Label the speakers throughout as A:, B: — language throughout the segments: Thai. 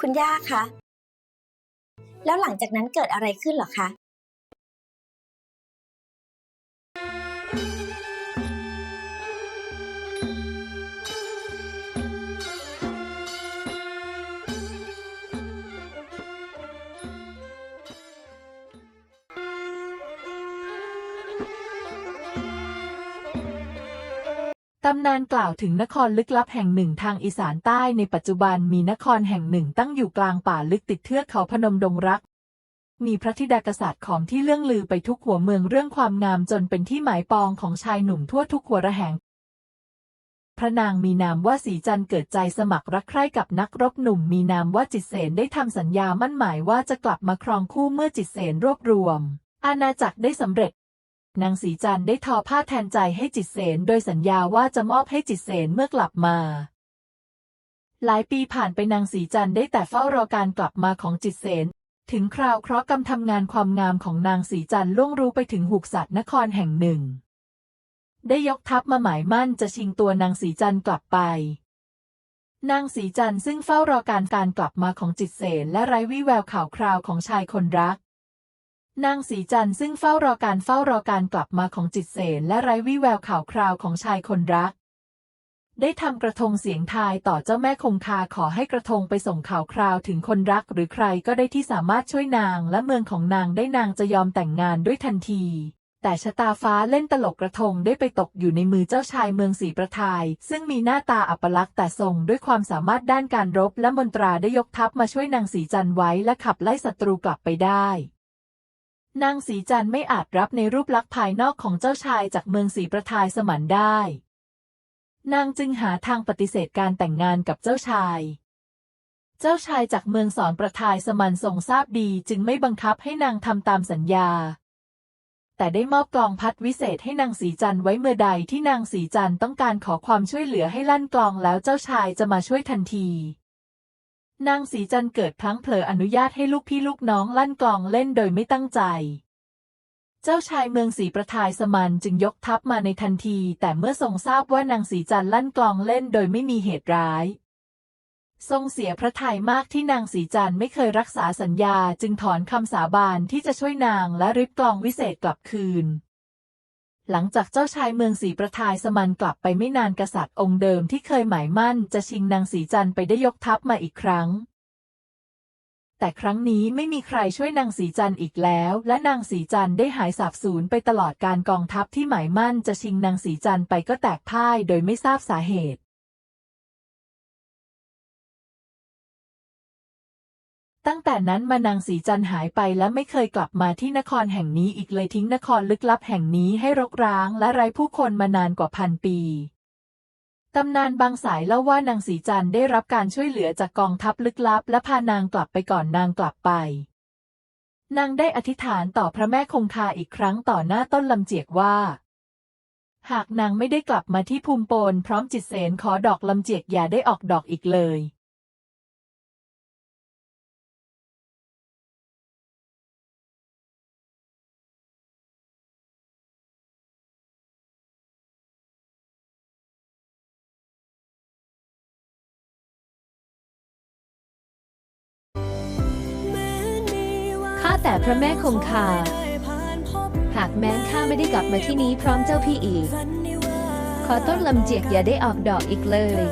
A: คุณย่าคะ แล้วหลังจากนั้นเกิดอะไรขึ้นเหรอคะำ
B: นานกล่าวถึงนครลึกลับแห่งหนึ่งทางอีสานใต้ในปัจจุบันมีนครแห่งหนึ่งตั้งอยู่กลางป่าลึกติดเทือกเขาพนมดงรัก มีพระธิดากษัตริย์ของที่เรื่องลือไปทุกหัวเมืองเรื่องความงามจนเป็นที่หมายปองของชายหนุ่มทั่วทุกหัวระแหง พระนางมีนามว่าสีจันเกิดใจสมัครรักใคร่กับนักรบหนุ่มมีนามว่าจิตเสนได้ทำสัญญามั่นหมายว่าจะกลับมาครองคู่เมื่อจิตเสนรวบรวม อาณาจักรได้สำเร็จ นางสีจันได้ทอผ้าแทนใจให้จิตเสนโดยสัญญาว่าจะมอบให้จิตเสนเมื่อกลับมา หลายปีผ่านไปนางสีจันได้แต่เฝ้ารอการกลับมาของจิตเสนถึงคราวเคราะห์กรรมทำงานความงามของนางสีจันล่วงรู้ไปถึงหุกสัตว์นครแห่งหนึ่ง ได้ยกทัพมาหมายมั่นจะชิงตัวนางสีจันกลับไปนางสีจันซึ่งเฝ้ารอการการกลับมาของจิตเสนและไร้วี่แววข่าวคราวของชายคนรัก นางสีจันทร์ซึ่งเฝ้ารอการเฝ้ารอการกลับมาของจิตเสนและไร้วี่แววข่าวคราวของชายคนรัก ได้ทำกระทงเสียงทายต่อเจ้าแม่คงคาขอให้กระทงไปส่งข่าวคราวถึงคนรัก หรือใครก็ได้ที่สามารถช่วยนางและเมืองของนางได้นางจะยอมแต่งงานด้วยทันที แต่ชะตาฟ้าเล่นตลกกระทงได้ไปตกอยู่ในมือเจ้าชายเมืองสีประทาย ซึ่งมีหน้าตาอัปลักษณ์แต่ทรงด้วยความสามารถด้านการรบและมนตราได้ยกทัพมาช่วยนางสีจันทร์ไว้และขับไล่ศัตรูกลับไปได้ นางสีจันไม่อาจรับในรูปลักษณ์ภายนอกของเจ้าชายจากเมืองสีประทายสมันได้ นางจึงหาทางปฏิเสธการแต่งงานกับเจ้าชาย เจ้าชายจากเมืองสอนประทายสมันทรงทราบดีจึงไม่บังคับให้นางทำตามสัญญา แต่ได้มอบกลองพัดวิเศษให้นางสีจันไว้เมื่อใดที่นางสีจันต้องการขอความช่วยเหลือให้ลั่นกลองแล้วเจ้าชายจะมาช่วยทันที นางสีจันเกิดพลั้งเผลออนุญาตให้ลูกพี่ลูกน้องลั่นกลองเล่นโดยไม่ตั้งใจ เจ้าชายเมืองสีประทายสมันจึงยกทัพมาในทันที แต่เมื่อทรงทราบว่านางสีจันลั่นกลองเล่นโดยไม่มีเหตุร้าย ทรงเสียพระทัยมากที่นางสีจันไม่เคยรักษาสัญญาจึงถอนคำสาบานที่จะช่วยนางและริบกลองวิเศษกลับคืน หลังจากเจ้าชายเมืองสีประทายสมันกลับไปไม่นานกษัตริย์องค์เดิมที่เคยหมายมั่นจะชิงนางสีจันไปได้ยกทัพมาอีกครั้ง แต่ครั้งนี้ไม่มีใครช่วยนางสีจันอีกแล้ว และนางสีจันได้หายสาบสูญไปตลอดการกองทัพที่หมายมั่นจะชิงนางสีจันไปก็แตกพ่ายโดยไม่ทราบสาเหตุ ตั้งแต่นั้นมานางสีจันหายไปและไม่เคยกลับมาที่นครแห่งนี้อีกเลยทิ้งนครลึกลับแห่งนี้ให้รกร้างและไร้ผู้คนมานานกว่าพันปีตำนานบางสายเล่าว่านางสีจันได้รับการช่วยเหลือจากกองทัพลึกลับ และพานางกลับไปก่อนนางกลับไป นางได้อธิษฐานต่อพระแม่คงคาอีกครั้งต่อหน้าต้นลำเจียกว่า หากนางไม่ได้กลับมาที่ภูมิปนพร้อมจิตเสนขอดอกลำเจียกอย่าได้ออกดอกอีกเลย
C: แต่พระแม่คงคา หากแม้นข้าไม่ได้กลับมาที่นี้พร้อมเจ้าพี่อีก ขอต้นลำเจียกอย่าได้ออกดอกอีกเลย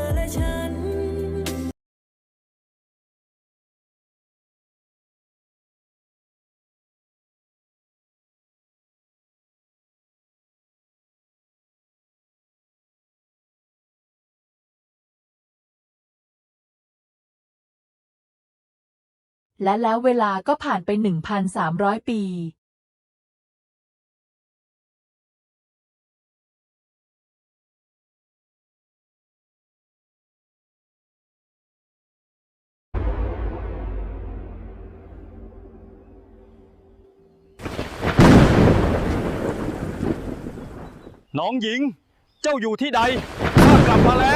B: และแล้วเวลาก็ผ่านไป 1,300 ปี
D: น้องหญิง เจ้าอยู่ที่ใดข้ากลับมาแล้ว